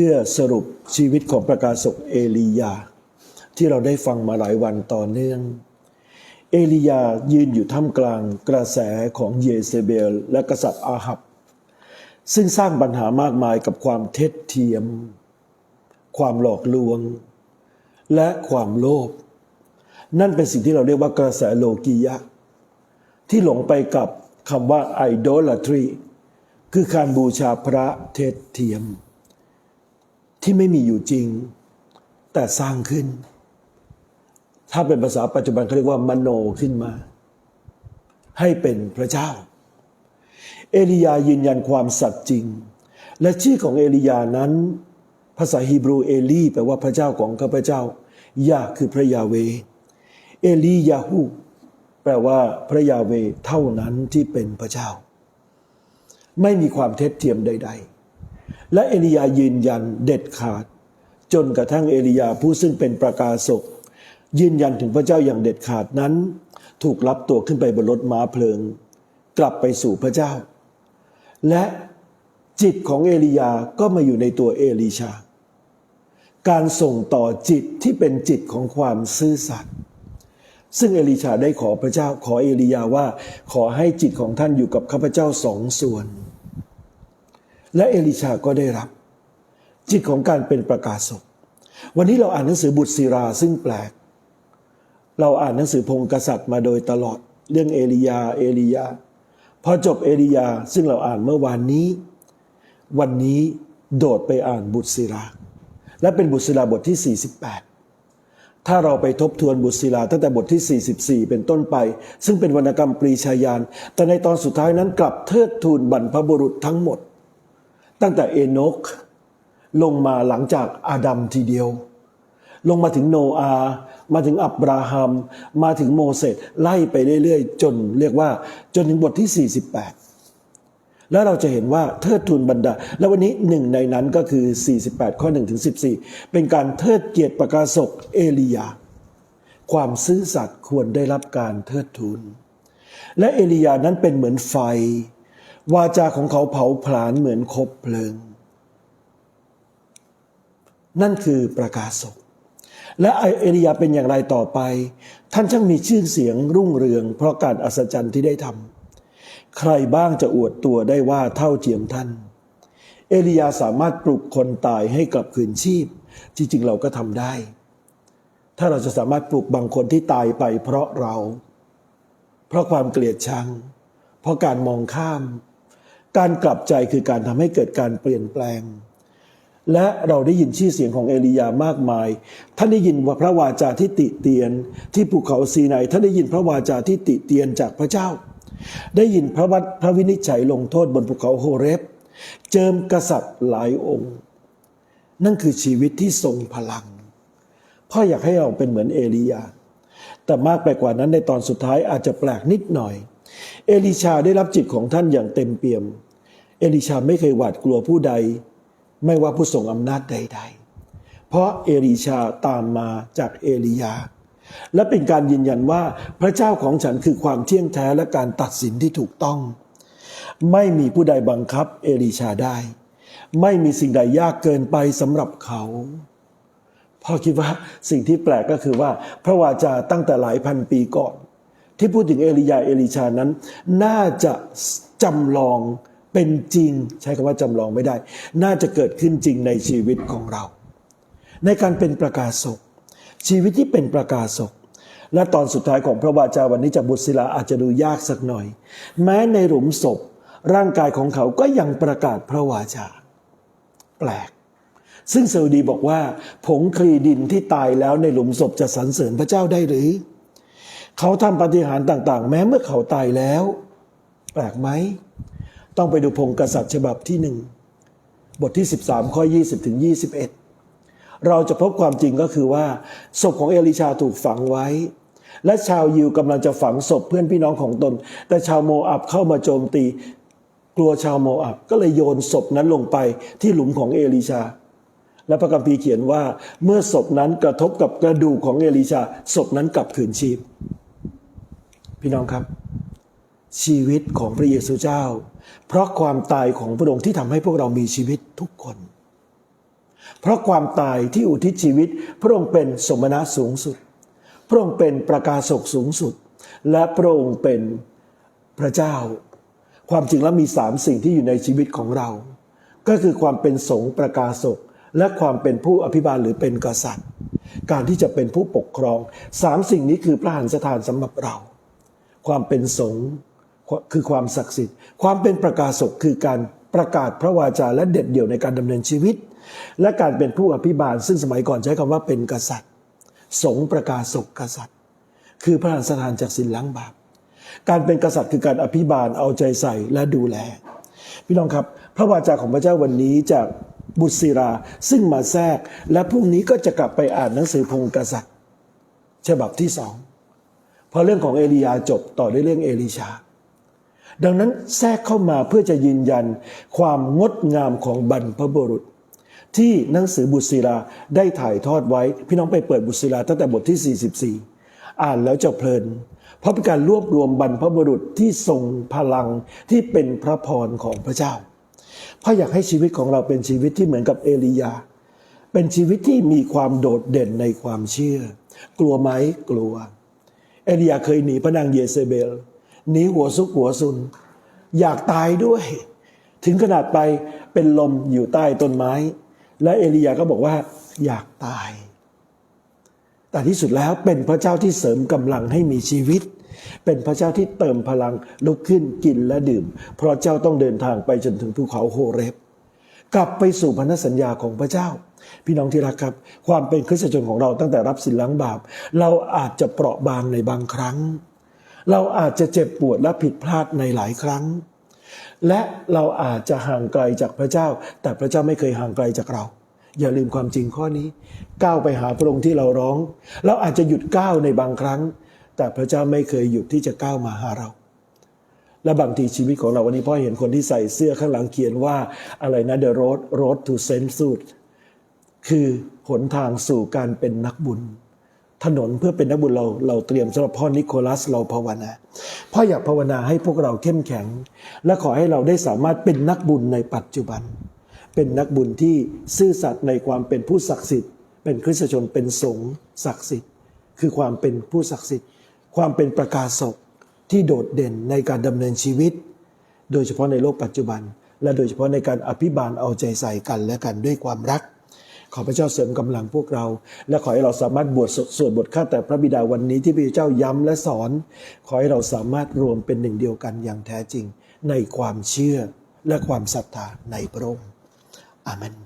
พื่อสรุปชีวิตของประกาศกเอลียา ที่เราได้ฟังมาหลายวันต่อเนื่อง เอลียายืนอยู่ท่ามกลางกระแสของเยเซเบล และกษัตริย์อาหับ ซึ่งสร้างปัญหามากมายกับความเท็จเทียม ความหลอกลวง และความโลภนั่นเป็นสิ่งที่เราเรียกว่ากระแสโลกียะ ที่หลงไปกับคำว่า idolatry คือการบูชาพระเท็จเทียม ที่ไม่มีอยู่จริง แต่สร้างขึ้น ถ้าเป็นภาษาปัจจุบันเขาเรียกว่ามโนขึ้นมา ให้เป็นพระเจ้า เอลียายืนยันความสัตย์จริง และชื่อของเอลียานั้น ภาษาฮีบรูเอลีแปลว่าพระเจ้าของข้าพเจ้ายาคือพระยาเว เอลียาฮูแปลว่าพระยาเวเท่านั้นที่เป็นพระเจ้า ไม่มีความเท็จเทียมใด ๆ และเอลียายืนยันเด็ดขาด จนกระทั่งเอลียาผู้ซึ่งเป็นประกาศกยืนยันถึงพระเจ้าอย่างเด็ดขาดนั้น ถูกรับตัวขึ้นไปบนรถม้าเพลิง กลับไปสู่พระเจ้า และจิตของเอลียาก็มาอยู่ในตัวเอลีชา การส่งต่อจิตที่เป็นจิตของความซื่อสัตย์ซึ่งเอลีชาได้ขอพระเจ้าขอเอลียาว่าขอให้จิตของท่านอยู่กับข้าพเจ้าสองส่วน และเอลิชาก็ได้รับ จิตของการเป็นประกาศกวันนี้เราอ่านหนังสือบุตรศิราซึ่งแปลก เราอ่านหนังสือพงศ์กษัตริย์มาโดยตลอดเรื่องเอลียา เอลียา พอจบเอลียาซึ่งเราอ่านเมื่อวานนี้ วันนี้โดดไปอ่านบุตรศิรา และเป็นบุตรศิราบทที่ 48 ถ้าเราไปทบทวนบุตรศิลาตั้งแต่บทที่ 44 เป็นต้นไป ซึ่งเป็นวรรณกรรมปรีชาญาณแต่ในตอนสุดท้ายนั้นกลับเทิดทูนบรรพบุรุษทั้งหมด ตั้งแต่เอโนกลงมาหลังจากอาดัมทีเดียว ลงมาถึงโนอาห์มาถึงอับราฮัม มาถึงโมเสสไล่ไปเรื่อยๆ จนเรียกว่าจนถึงบทที่ 48 แล้วเราจะเห็นว่าเทิดทูนบรรดา และวันนี้หนึ่งในนั้นก็คือ 48 ข้อ1ถึง14 เป็นการเทิดเกียรติประกาศกเอลียา ความซื่อสัตย์ควรได้รับการเทิดทูนและเอลียานั้นเป็นเหมือนไฟ วาจาของเขาเผาผลาญเหมือนคบเพลิง นั่นคือประกาศกและเอลียาเป็นอย่างไรต่อไป ท่านช่างมีชื่อเสียงรุ่งเรือง เพราะการอัศจรรย์ที่ได้ทำใครบ้างจะอวดตัวได้ว่าเท่าเทียมท่าน เอลียาสามารถปลุกคนตายให้กลับคืนชีพ จริงๆเราก็ทำได้ ถ้าเราจะสามารถปลุกบางคนที่ตายไปเพราะเรา เพราะความเกลียดชัง เพราะการมองข้าม การกลับใจคือการทำให้เกิดการเปลี่ยนแปลง และเราได้ยินชื่อเสียงของเอลียามากมาย ท่านได้ยินว่าพระวาจาที่ติเตียน ที่ภูเขาซีไนท่านได้ยินพระวาจาที่ติเตียนจากพระเจ้า ได้ยินพระวัดพระวินิจฉัยลงโทษบนภูเขาโฮเรบ เจิมกษัตริย์หลายองค์ นั่นคือชีวิตที่ทรงพลังพ่ออยากให้เราเป็นเหมือนเอลียา แต่มากไปกว่านั้นในตอนสุดท้ายอาจจะแปลกนิดหน่อย เอลิชาได้รับจิตของท่านอย่างเต็มเปี่ยม เอลิชาไม่เคยหวาดกลัวผู้ใด ไม่ว่าผู้ทรงอำนาจใด ๆ เพราะเอลิชาตามมาจากเอลียา และเป็นการยืนยันว่าพระเจ้าของฉันคือความเที่ยงแท้และการตัดสินที่ถูกต้อง ไม่มีผู้ใดบังคับเอลิชาได้ ไม่มีสิ่งใดยากเกินไปสำหรับเขาพ่อคิดว่าสิ่งที่แปลกก็คือว่า พระวาจาตั้งแต่หลายพันปีก่อน ที่พูดถึงเอลียาเอลิชานั้น น่าจะจำลอง เป็นจริงใช้คำว่าจำลองไม่ได้ น่าจะเกิดขึ้นจริงในชีวิตของเรา ในการเป็นประกาศกชีวิตที่เป็นประกาศกและตอนสุดท้ายของพระวาจาวันนี้จากบุตรศิลาอาจจะดูยากสักหน่อย แม้ในหลุมศพ ร่างกายของเขาก็ยังประกาศพระวาจา แปลก ซึ่งเซลดีบอกว่า ผงคลีดินที่ตายแล้วในหลุมศพจะสรรเสริญพระเจ้าได้หรือ เขาทำปฏิหารต่างๆ แม้เมื่อเขาตายแล้ว แปลกไหม ต้องไปดูพงกษัตริย์ฉบับที่หนึ่งบทที่ 13 ข้อ 20 ถึง 21 เราจะพบความจริงก็คือว่า ศพของเอลิชาถูกฝังไว้ และชาวยิวกำลังจะฝังศพเพื่อนพี่น้องของตน แต่ชาวโมอับเข้ามาโจมตี กลัวชาวโมอับก็เลยโยนศพนั้นลงไปที่หลุมของเอลิชา และพระคัมภีร์เขียนว่า เมื่อศพนั้นกระทบกับกระดูกของเอลิชาศพนั้นกลับคืนชีพ พี่น้องครับ ชีวิตของพระเยซูเจ้า เพราะความตายของพระองค์ที่ทำให้พวกเรามีชีวิตทุกคน เพราะความตายที่อุทิศชีวิต พระองค์เป็นสมณะสูงสุด พระองค์เป็นประกาศกสูงสุด และพระองค์เป็นพระเจ้า ความจริงแล้วมีสามสิ่งที่อยู่ในชีวิตของเรา ก็คือความเป็นสงฆ์ประกาศกและความเป็นผู้อภิบาลหรือเป็นกษัตริย์ การที่จะเป็นผู้ปกครองสามสิ่งนี้คือพระหันสถานสำหรับเรา ความเป็นสงฆ์ คือความศักดิ์สิทธิ์ ความเป็นประกาศกคือการประกาศพระวาจาและเด็ดเดี่ยวในการดำเนินชีวิต และการเป็นผู้อภิบาล ซึ่งสมัยก่อนใช้คำว่าเป็นกษัตริย์ สงประกาศกกษัตริย์ คือพระหันสถานจากสินล้างบาปการเป็นกษัตริย์คือการอภิบาลเอาใจใส่และดูแล พี่น้องครับ พระวาจาของพระเจ้าวันนี้จากบุตรศิราซึ่งมาแทรก และพรุ่งนี้ก็จะกลับไปอ่านหนังสือพงกษัตริย์ ฉบับที่สองพอเรื่องของเอลียาจบต่อด้วยเรื่องเอลิชา ดังนั้นแทรกเข้ามาเพื่อจะยืนยันความงดงามของบรรพบุรุษ ที่หนังสือบุตรศิลาได้ถ่ายทอดไว้ พี่น้องไปเปิดบุตรศิลาตั้งแต่บทที่ 44 อ่านแล้วจะเพลิน เพราะเป็นการรวบรวมบรรพบุรุษที่ทรงพลังที่เป็นพระพรของพระเจ้าเพราะอยากให้ชีวิตของเราเป็นชีวิตที่เหมือนกับเอลียา เป็นชีวิตที่มีความโดดเด่นในความเชื่อ กลัวไหมกลัว เอลียาเคยหนีพระนางเยเซเบล หนีหัวซุกหัวซุน อยากตายด้วย ถึงขนาดไปเป็นลมอยู่ใต้ต้นไม้ และเอลียาก็บอกว่า อยากตาย แต่ที่สุดแล้วเป็นพระเจ้าที่เสริมกำลังให้มีชีวิต เป็นพระเจ้าที่เติมพลังลุกขึ้นกินและดื่ม เพราะเจ้าต้องเดินทางไปจนถึงภูเขาโฮเรบกลับไปสู่พันธสัญญาของพระเจ้า พี่น้องที่รักครับ ความเป็นคริสตชนของเราตั้งแต่รับสินล้างบาป เราอาจจะเปราะบางในบางครั้ง เราอาจจะเจ็บปวดและผิดพลาดในหลายครั้ง และเราอาจจะห่างไกลจากพระเจ้า แต่พระเจ้าไม่เคยห่างไกลจากเรา อย่าลืมความจริงข้อนี้ ก้าวไปหาพระองค์ที่เราร้อง เราอาจจะหยุดก้าวในบางครั้ง แต่พระเจ้าไม่เคยหยุดที่จะก้าวมาหาเราและบางทีชีวิตของเราวันนี้พ่อเห็นคนที่ใส่เสื้อข้างหลังเขียนว่าอะไรนะ the road road to sainthood คือหนทางสู่การเป็นนักบุญ ถนนเพื่อเป็นนักบุญเราเราเตรียมสำหรับพ่อนิโคลัสเราภาวนาพ่ออยากภาวนาให้พวกเราเข้มแข็ง และขอให้เราได้สามารถเป็นนักบุญในปัจจุบัน เป็นนักบุญที่ซื่อสัตย์ในความเป็นผู้ศักดิ์สิทธิ์ เป็นคริสตชนเป็นสงฆ์ศักดิ์สิทธิ์ คือความเป็นผู้ศักดิ์สิทธิ์ ความเป็นประกาศกที่โดดเด่นในการดำเนินชีวิต โดยเฉพาะในโลกปัจจุบัน และโดยเฉพาะในการอภิบาลเอาใจใส่กันและกันด้วยความรัก ขอพระเจ้าเสริมกำลังพวกเรา และขอให้เราสามารถบวชสวดบทข้าแต่พระบิดาวันนี้ที่พระเจ้าย้ำและสอน ขอให้เราสามารถรวมเป็นหนึ่งเดียวกันอย่างแท้จริง ในความเชื่อและความศรัทธาในพระองค์อาเมน